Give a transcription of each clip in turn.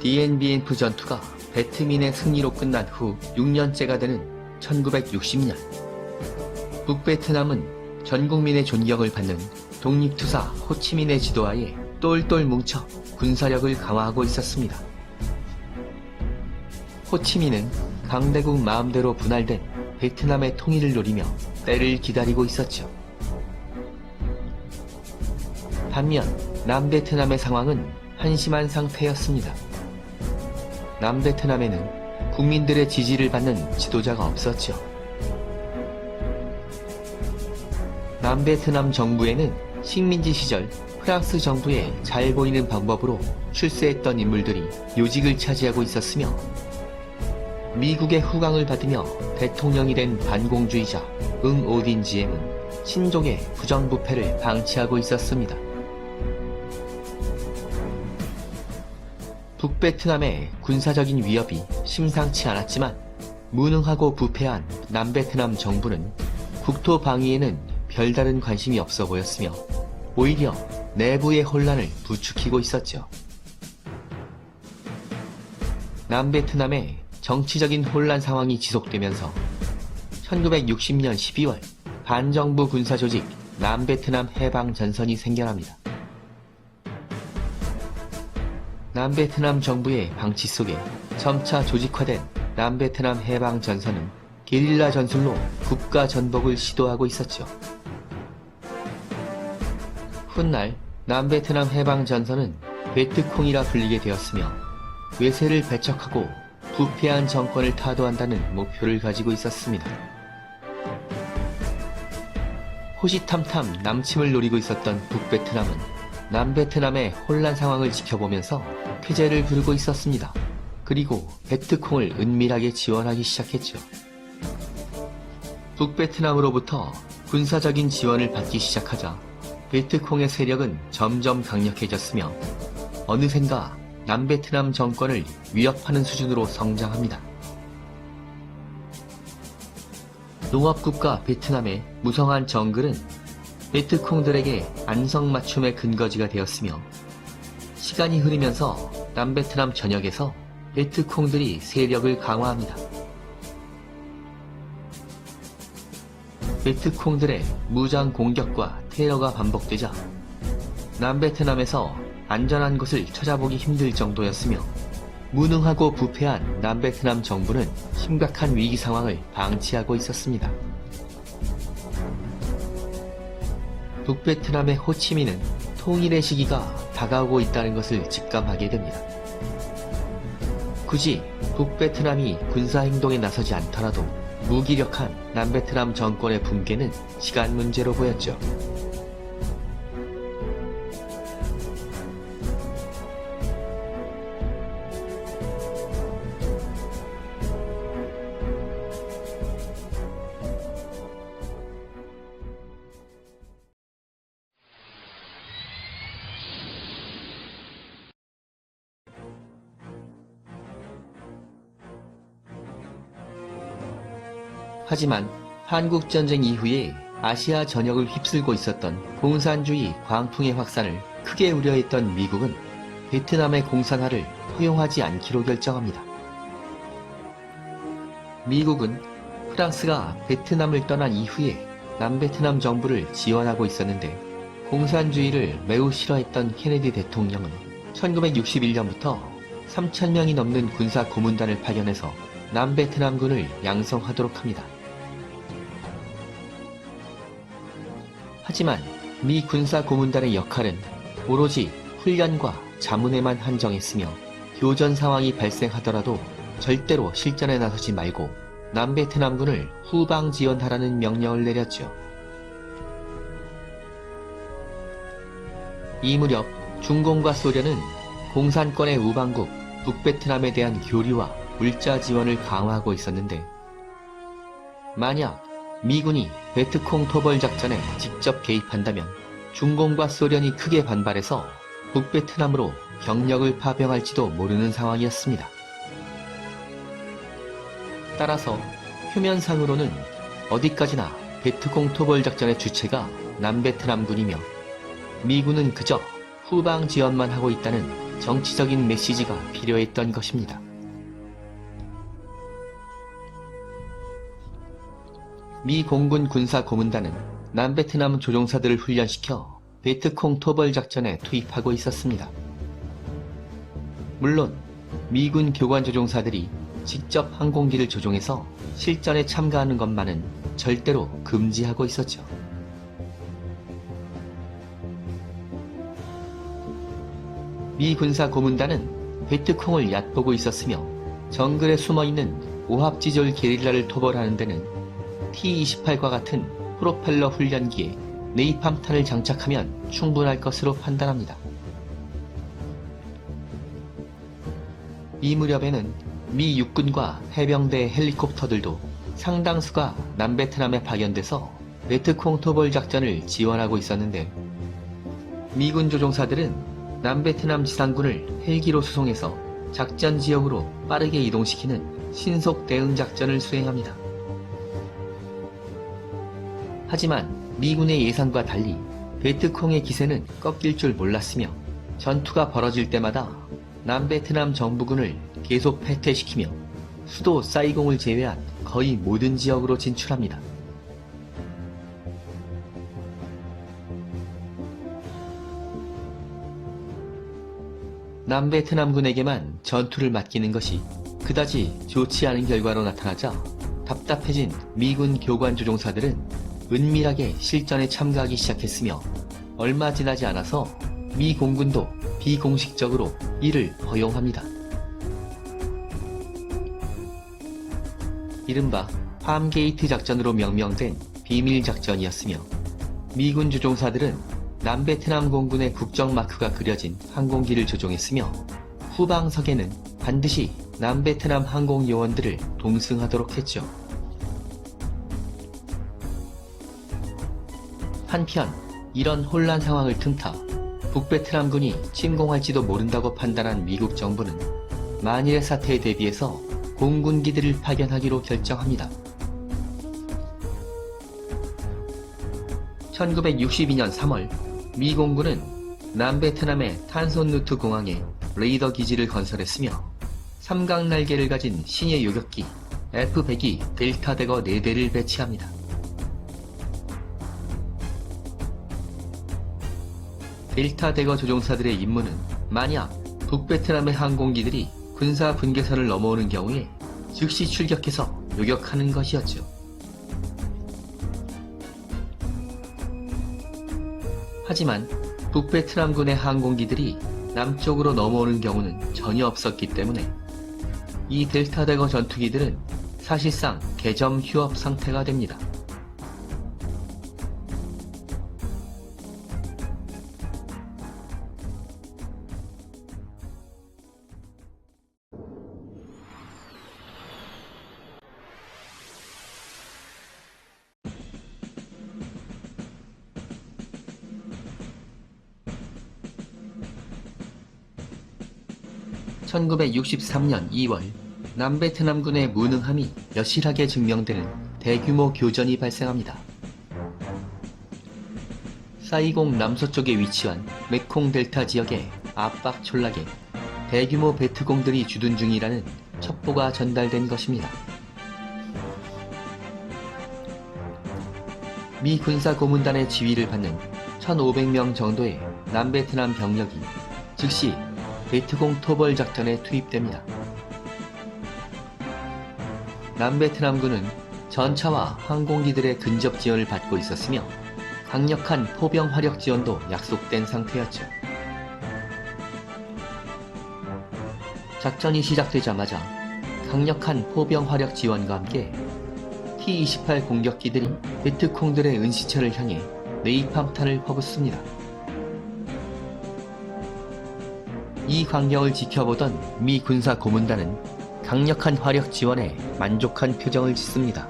DNBNF 전투가 베트민의 승리로 끝난 후 6년째가 되는 1960년. 북베트남은 전 국민의 존경을 받는 독립투사 호치민의 지도하에 똘똘 뭉쳐 군사력을 강화하고 있었습니다. 호치민은 강대국 마음대로 분할된 베트남의 통일을 노리며 때를 기다리고 있었죠. 반면 남베트남의 상황은 한심한 상태였습니다. 남베트남에는 국민들의 지지를 받는 지도자가 없었죠. 남베트남 정부에는 식민지 시절 프랑스 정부에 잘 보이는 방법으로 출세했던 인물들이 요직을 차지하고 있었으며 미국의 후광을 받으며 대통령이 된 반공주의자 응 오딘 지엠은 신족의 부정부패를 방치하고 있었습니다. 북베트남의 군사적인 위협이 심상치 않았지만 무능하고 부패한 남베트남 정부는 국토 방위에는 별다른 관심이 없어 보였으며 오히려 내부의 혼란을 부추기고 있었죠. 남베트남의 정치적인 혼란 상황이 지속되면서 1960년 12월 반정부 군사조직 남베트남 해방전선이 생겨납니다. 남베트남 정부의 방치 속에 점차 조직화된 남베트남 해방 전선은 게릴라 전술로 국가 전복을 시도하고 있었죠. 훗날 남베트남 해방 전선은 베트콩이라 불리게 되었으며 외세를 배척하고 부패한 정권을 타도한다는 목표를 가지고 있었습니다. 호시탐탐 남침을 노리고 있었던 북베트남은 남베트남의 혼란 상황을 지켜보면서 쾌재를 부르고 있었습니다. 그리고 베트콩을 은밀하게 지원하기 시작했죠. 북베트남으로부터 군사적인 지원을 받기 시작하자 베트콩의 세력은 점점 강력해졌으며 어느샌가 남베트남 정권을 위협하는 수준으로 성장합니다. 농업국가 베트남의 무성한 정글은 베트콩들에게 안성맞춤의 근거지가 되었으며 시간이 흐르면서 남베트남 전역에서 베트콩들이 세력을 강화합니다. 베트콩들의 무장 공격과 테러가 반복되자 남베트남에서 안전한 곳을 찾아보기 힘들 정도였으며 무능하고 부패한 남베트남 정부는 심각한 위기 상황을 방치하고 있었습니다. 북베트남의 호치민은 통일의 시기가 다가오고 있다는 것을 직감하게 됩니다. 굳이 북베트남이 군사행동에 나서지 않더라도 무기력한 남베트남 정권의 붕괴는 시간 문제로 보였죠. 하지만 한국전쟁 이후에 아시아 전역을 휩쓸고 있었던 공산주의 광풍의 확산을 크게 우려했던 미국은 베트남의 공산화를 허용하지 않기로 결정합니다. 미국은 프랑스가 베트남을 떠난 이후에 남베트남 정부를 지원하고 있었는데 공산주의를 매우 싫어했던 케네디 대통령은 1961년부터 3,000명이 넘는 군사 고문단을 파견해서 남베트남군을 양성하도록 합니다. 하지만 미 군사 고문단의 역할은 오로지 훈련과 자문에만 한정했으며 교전 상황이 발생하더라도 절대로 실전에 나서지 말고 남베트남군을 후방 지원하라는 명령을 내렸죠. 이 무렵 중공과 소련은 공산권의 우방국 북베트남에 대한 교류와 물자 지원을 강화하고 있었는데 만약 미군이 베트콩 토벌 작전에 직접 개입한다면 중공과 소련이 크게 반발해서 북베트남으로 경력을 파병할지도 모르는 상황이었습니다. 따라서 표면상으로는 어디까지나 베트콩 토벌 작전의 주체가 남베트남군이며 미군은 그저 후방 지원만 하고 있다는 정치적인 메시지가 필요했던 것입니다. 미 공군 군사 고문단은 남베트남 조종사들을 훈련시켜 베트콩 토벌 작전에 투입하고 있었습니다. 물론 미군 교관 조종사들이 직접 항공기를 조종해서 실전에 참가하는 것만은 절대로 금지하고 있었죠. 미 군사 고문단은 베트콩을 얕보고 있었으며 정글에 숨어있는 오합지졸 게릴라를 토벌하는 데는 T-28과 같은 프로펠러 훈련기에 네이팜탄을 장착하면 충분할 것으로 판단합니다. 이 무렵에는 미 육군과 해병대 헬리콥터들도 상당수가 남베트남에 파견돼서 베트콩 토벌 작전을 지원하고 있었는데 미군 조종사들은 남베트남 지상군을 헬기로 수송해서 작전 지역으로 빠르게 이동시키는 신속 대응 작전을 수행합니다. 하지만 미군의 예상과 달리 베트콩의 기세는 꺾일 줄 몰랐으며 전투가 벌어질 때마다 남베트남 정부군을 계속 패퇴시키며 수도 사이공을 제외한 거의 모든 지역으로 진출합니다. 남베트남군에게만 전투를 맡기는 것이 그다지 좋지 않은 결과로 나타나자 답답해진 미군 교관 조종사들은 은밀하게 실전에 참가하기 시작했으며 얼마 지나지 않아서 미 공군도 비공식적으로 이를 허용합니다. 이른바 팜게이트 작전으로 명명된 비밀 작전이었으며 미군 조종사들은 남베트남 공군의 국정 마크가 그려진 항공기를 조종했으며 후방석에는 반드시 남베트남 항공 요원들을 동승하도록 했죠. 한편 이런 혼란 상황을 틈타 북베트남군이 침공할지도 모른다고 판단한 미국 정부는 만일의 사태에 대비해서 공군기들을 파견하기로 결정합니다. 1962년 3월 미 공군은 남베트남의 탄손누트 공항에 레이더 기지를 건설했으며 삼각 날개를 가진 신의 요격기 F-100이 델타 대거 4대를 배치합니다. 델타 대거 조종사들의 임무는 만약 북베트남의 항공기들이 군사 분계선을 넘어오는 경우에 즉시 출격해서 요격하는 것이었죠. 하지만 북베트남군의 항공기들이 남쪽으로 넘어오는 경우는 전혀 없었기 때문에 이 델타 대거 전투기들은 사실상 개점 휴업 상태가 됩니다. (1963년 2월) 남베트남군의 무능함이 여실하게 증명되는 대규모 교전이 발생합니다. 사이공 남서쪽에 위치한 메콩 델타 지역의 압박 촌락에 대규모 베트공들이 주둔 중이라는 첩보가 전달된 것입니다. 미 군사 고문단의 지휘를 받는 1,500명 정도의 남베트남 병력이 즉시 베트공 토벌 작전에 투입됩니다. 남베트남군은 전차와 항공기들의 근접 지원을 받고 있었으며 강력한 포병 화력 지원도 약속된 상태였죠. 작전이 시작되자마자 강력한 포병 화력 지원과 함께 T-28 공격기들이 베트콩들의 은시처를 향해 네이팜탄을 퍼붓습니다. 이 광경을 지켜보던 미 군사 고문단은 강력한 화력 지원에 만족한 표정을 짓습니다.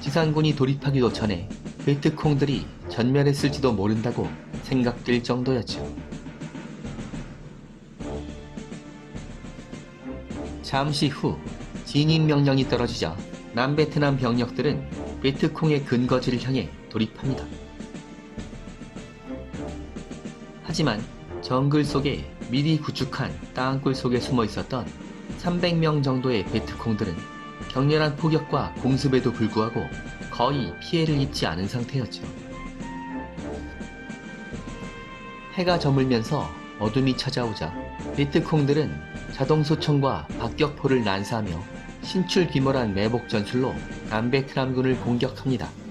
지상군이 돌입하기도 전에 베트콩들이 전멸했을지도 모른다고 생각될 정도였죠. 잠시 후 진입 명령이 떨어지자 남베트남 병력들은 베트콩의 근거지를 향해 돌입합니다. 하지만 정글 속에 미리 구축한 땅굴 속에 숨어 있었던 300명 정도의 베트콩들은 격렬한 폭격과 공습에도 불구하고 거의 피해를 입지 않은 상태였죠. 해가 저물면서 어둠이 찾아오자 베트콩들은 자동소총과 박격포를 난사하며 신출귀몰한 매복 전술로 남베트남군을 공격합니다.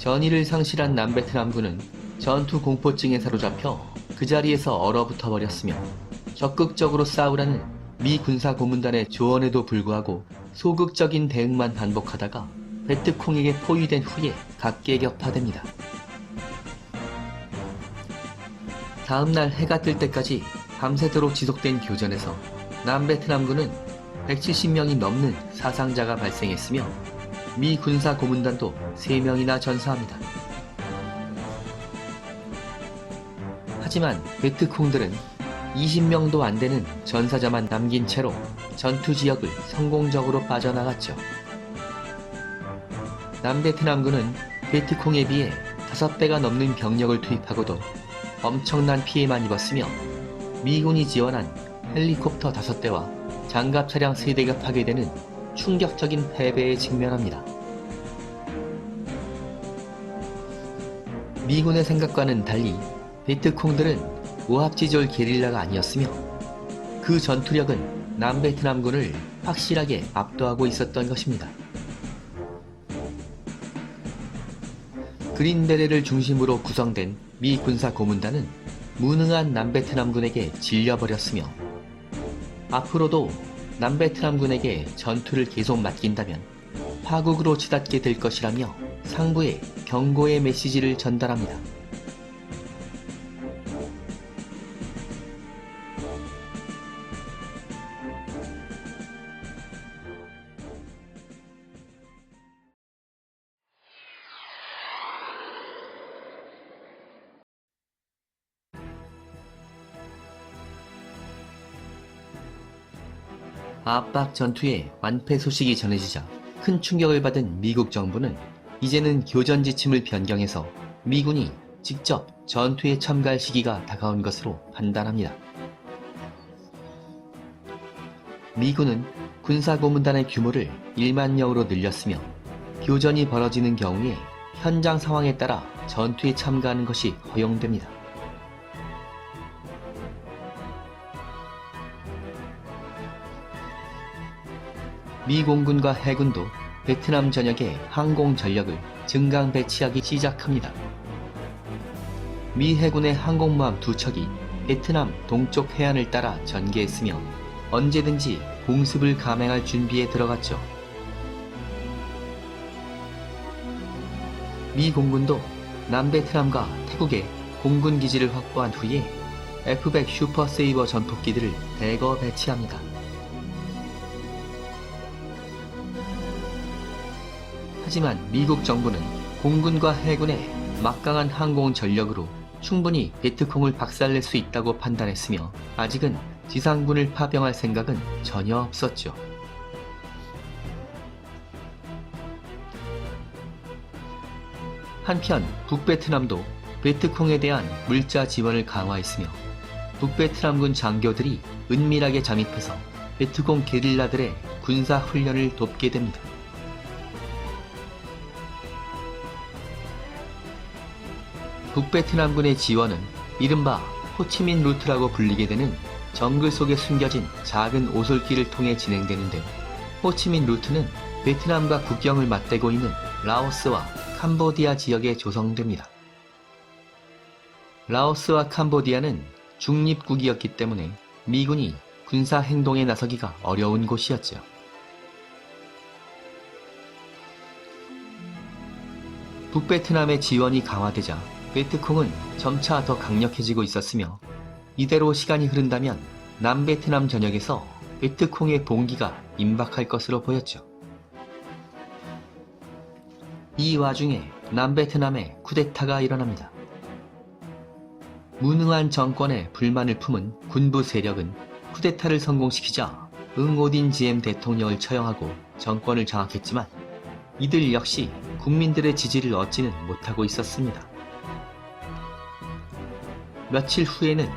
전의를 상실한 남베트남군은 전투 공포증에 사로잡혀 그 자리에서 얼어붙어 버렸으며 적극적으로 싸우라는 미 군사 고문단의 조언에도 불구하고 소극적인 대응만 반복하다가 베트콩에게 포위된 후에 각계격파됩니다. 다음날 해가 뜰 때까지 밤새도록 지속된 교전에서 남베트남군은 170명이 넘는 사상자가 발생했으며 미 군사 고문단도 3명이나 전사합니다. 하지만 베트콩들은 20명도 안 되는 전사자만 남긴 채로 전투 지역을 성공적으로 빠져나갔죠. 남베트남군은 베트콩에 비해 5배가 넘는 병력을 투입하고도 엄청난 피해만 입었으며 미군이 지원한 헬리콥터 5대와 장갑 차량 3대가 파괴되는 충격적인 패배에 직면합니다. 미군의 생각과는 달리 베트콩들은 오합지졸 게릴라가 아니었으며 그 전투력은 남베트남군을 확실하게 압도하고 있었던 것입니다. 그린베레를 중심으로 구성된 미 군사 고문단은 무능한 남베트남군에게 질려버렸으며 앞으로도 남베트남군에게 전투를 계속 맡긴다면 파국으로 치닫게 될 것이라며 상부에 경고의 메시지를 전달합니다. 압박 전투의 완패 소식이 전해지자 큰 충격을 받은 미국 정부는 이제는 교전 지침을 변경해서 미군이 직접 전투에 참가할 시기가 다가온 것으로 판단합니다. 미군은 군사고문단의 규모를 1만 명으로 늘렸으며 교전이 벌어지는 경우에 현장 상황에 따라 전투에 참가하는 것이 허용됩니다. 미 공군과 해군도 베트남 전역에 항공 전력을 증강 배치하기 시작합니다. 미 해군의 항공모함 두 척이 베트남 동쪽 해안을 따라 전개했으며 언제든지 공습을 감행할 준비에 들어갔죠. 미 공군도 남베트남과 태국에 공군 기지를 확보한 후에 F-100 슈퍼 세이버 전투기들을 대거 배치합니다. 하지만 미국 정부는 공군과 해군의 막강한 항공 전력으로 충분히 베트콩을 박살낼 수 있다고 판단했으며 아직은 지상군을 파병할 생각은 전혀 없었죠. 한편 북베트남도 베트콩에 대한 물자 지원을 강화했으며 북베트남군 장교들이 은밀하게 잠입해서 베트콩 게릴라들의 군사 훈련을 돕게 됩니다. 북베트남군의 지원은 이른바 호치민 루트라고 불리게 되는 정글 속에 숨겨진 작은 오솔길을 통해 진행되는데 호치민 루트는 베트남과 국경을 맞대고 있는 라오스와 캄보디아 지역에 조성됩니다. 라오스와 캄보디아는 중립국이었기 때문에 미군이 군사 행동에 나서기가 어려운 곳이었죠. 북베트남의 지원이 강화되자 베트콩은 점차 더 강력해지고 있었으며 이대로 시간이 흐른다면 남베트남 전역에서 베트콩의 봉기가 임박할 것으로 보였죠. 이 와중에 남베트남에 쿠데타가 일어납니다. 무능한 정권에 불만을 품은 군부 세력은 쿠데타를 성공시키자 응오딘 지엠 대통령을 처형하고 정권을 장악했지만 이들 역시 국민들의 지지를 얻지는 못하고 있었습니다. 며칠 후에는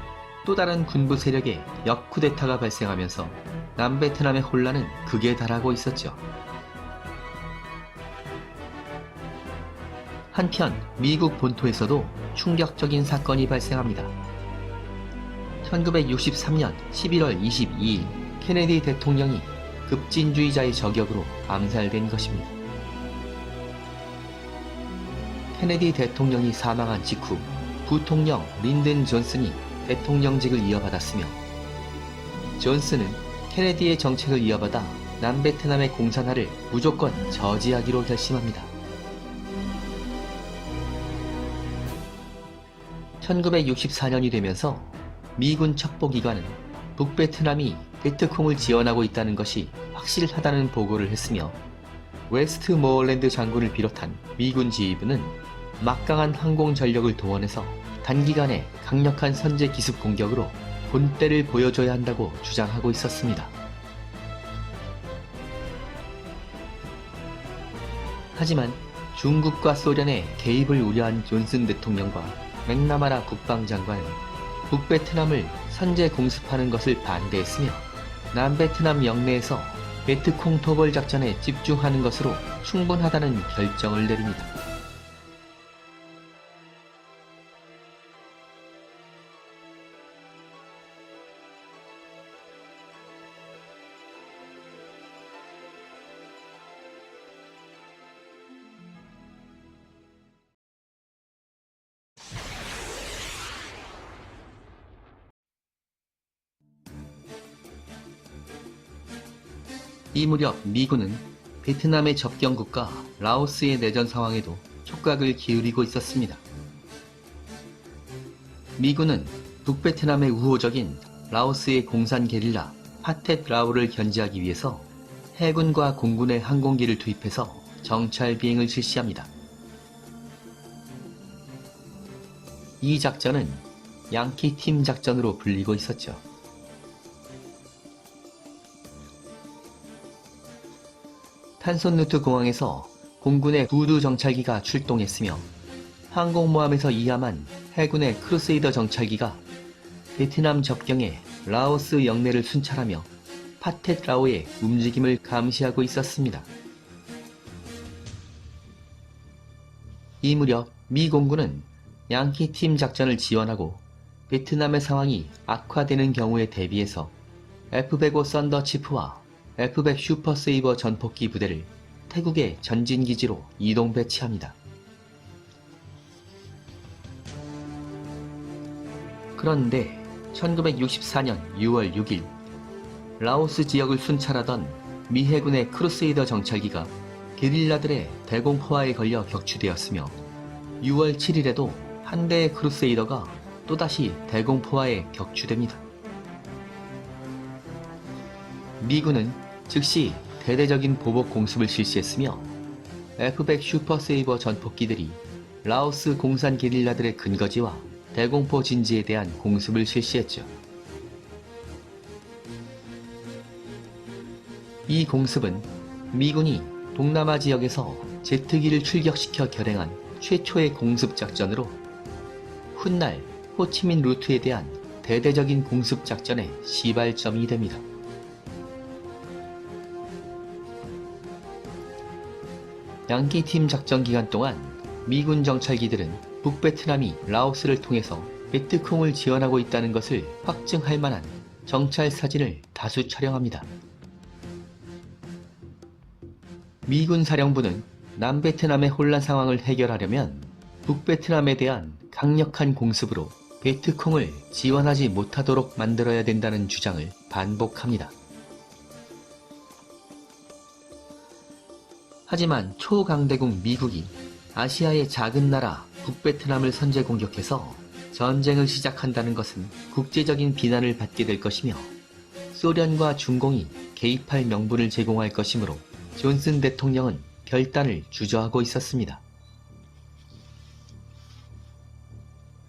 또 다른 군부 세력의 역쿠데타가 발생하면서 남베트남의 혼란은 극에 달하고 있었죠. 한편 미국 본토에서도 충격적인 사건이 발생합니다. 1963년 11월 22일 케네디 대통령이 급진주의자의 저격으로 암살된 것입니다. 케네디 대통령이 사망한 직후 부통령 린든 존슨이 대통령직을 이어받았으며 존슨은 케네디의 정책을 이어받아 남베트남의 공산화를 무조건 저지하기로 결심합니다. 1964년이 되면서 미군 첩보기관은 북베트남이 베트콩을 지원하고 있다는 것이 확실하다는 보고를 했으며 웨스트 모어랜드 장군을 비롯한 미군 지휘부는 막강한 항공 전력을 동원해서 단기간에 강력한 선제 기습 공격으로 본때를 보여줘야 한다고 주장하고 있었습니다. 하지만 중국과 소련의 개입을 우려한 존슨 대통령과 맥나마라 국방장관은 북베트남을 선제 공습하는 것을 반대했으며 남베트남 영내에서 베트콩 토벌 작전에 집중하는 것으로 충분하다는 결정을 내립니다. 이 무렵 미군은 베트남의 접경국가 라오스의 내전 상황에도 촉각을 기울이고 있었습니다. 미군은 북베트남의 우호적인 라오스의 공산 게릴라 파텟 라오를 견제하기 위해서 해군과 공군의 항공기를 투입해서 정찰 비행을 실시합니다. 이 작전은 양키 팀 작전으로 불리고 있었죠. 탄손누트 공항에서 공군의 구두 정찰기가 출동했으며 항공모함에서 이함한 해군의 크루세이더 정찰기가 베트남 접경의 라오스 영내를 순찰하며 파텟 라오의 움직임을 감시하고 있었습니다. 이 무렵 미 공군은 양키 팀 작전을 지원하고 베트남의 상황이 악화되는 경우에 대비해서 F-105 썬더 치프와 F-100 슈퍼 세이버 전폭기 부대를 태국의 전진기지로 이동 배치합니다. 그런데 1964년 6월 6일 라오스 지역을 순찰하던 미 해군의 크루세이더 정찰기가 게릴라들의 대공포화에 걸려 격추되었으며 6월 7일에도 한 대의 크루세이더가 또다시 대공포화에 격추됩니다. 미군은 즉시 대대적인 보복 공습을 실시했으며 F-100 슈퍼 세이버 전폭기들이 라오스 공산 게릴라들의 근거지와 대공포 진지에 대한 공습을 실시했죠. 이 공습은 미군이 동남아 지역에서 제트기를 출격시켜 결행한 최초의 공습 작전으로 훗날 호치민 루트에 대한 대대적인 공습 작전의 시발점이 됩니다. 양키 팀 작전 기간 동안 미군 정찰기들은 북베트남이 라오스를 통해서 베트콩을 지원하고 있다는 것을 확증할 만한 정찰 사진을 다수 촬영합니다. 미군 사령부는 남베트남의 혼란 상황을 해결하려면 북베트남에 대한 강력한 공습으로 베트콩을 지원하지 못하도록 만들어야 된다는 주장을 반복합니다. 하지만 초강대국 미국이 아시아의 작은 나라 북베트남을 선제 공격해서 전쟁을 시작한다는 것은 국제적인 비난을 받게 될 것이며 소련과 중공이 개입할 명분을 제공할 것이므로 존슨 대통령은 결단을 주저하고 있었습니다.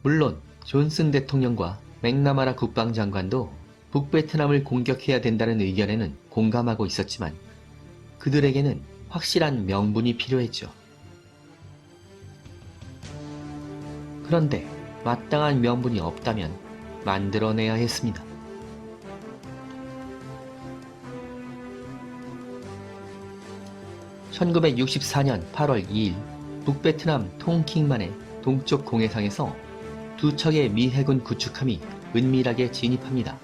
물론 존슨 대통령과 맥나마라 국방장관도 북베트남을 공격해야 된다는 의견에는 공감하고 있었지만 그들에게는 확실한 명분이 필요했죠. 그런데 마땅한 명분이 없다면 만들어내야 했습니다. (1964년 8월 2일) 북베트남 통킹만의 동쪽 공해상에서 두 척의 미 해군 구축함이 은밀하게 진입합니다.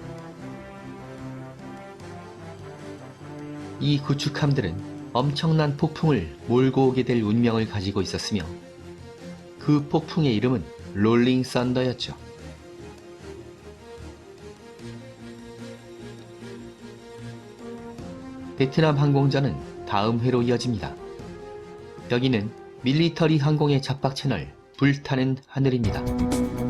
이 구축함들은 엄청난 폭풍을 몰고 오게 될 운명을 가지고 있었으며 그 폭풍의 이름은 롤링 썬더였죠. 베트남 항공전은 다음 회로 이어집니다. 여기는 밀리터리 항공의 잡박 채널 불타는 하늘입니다.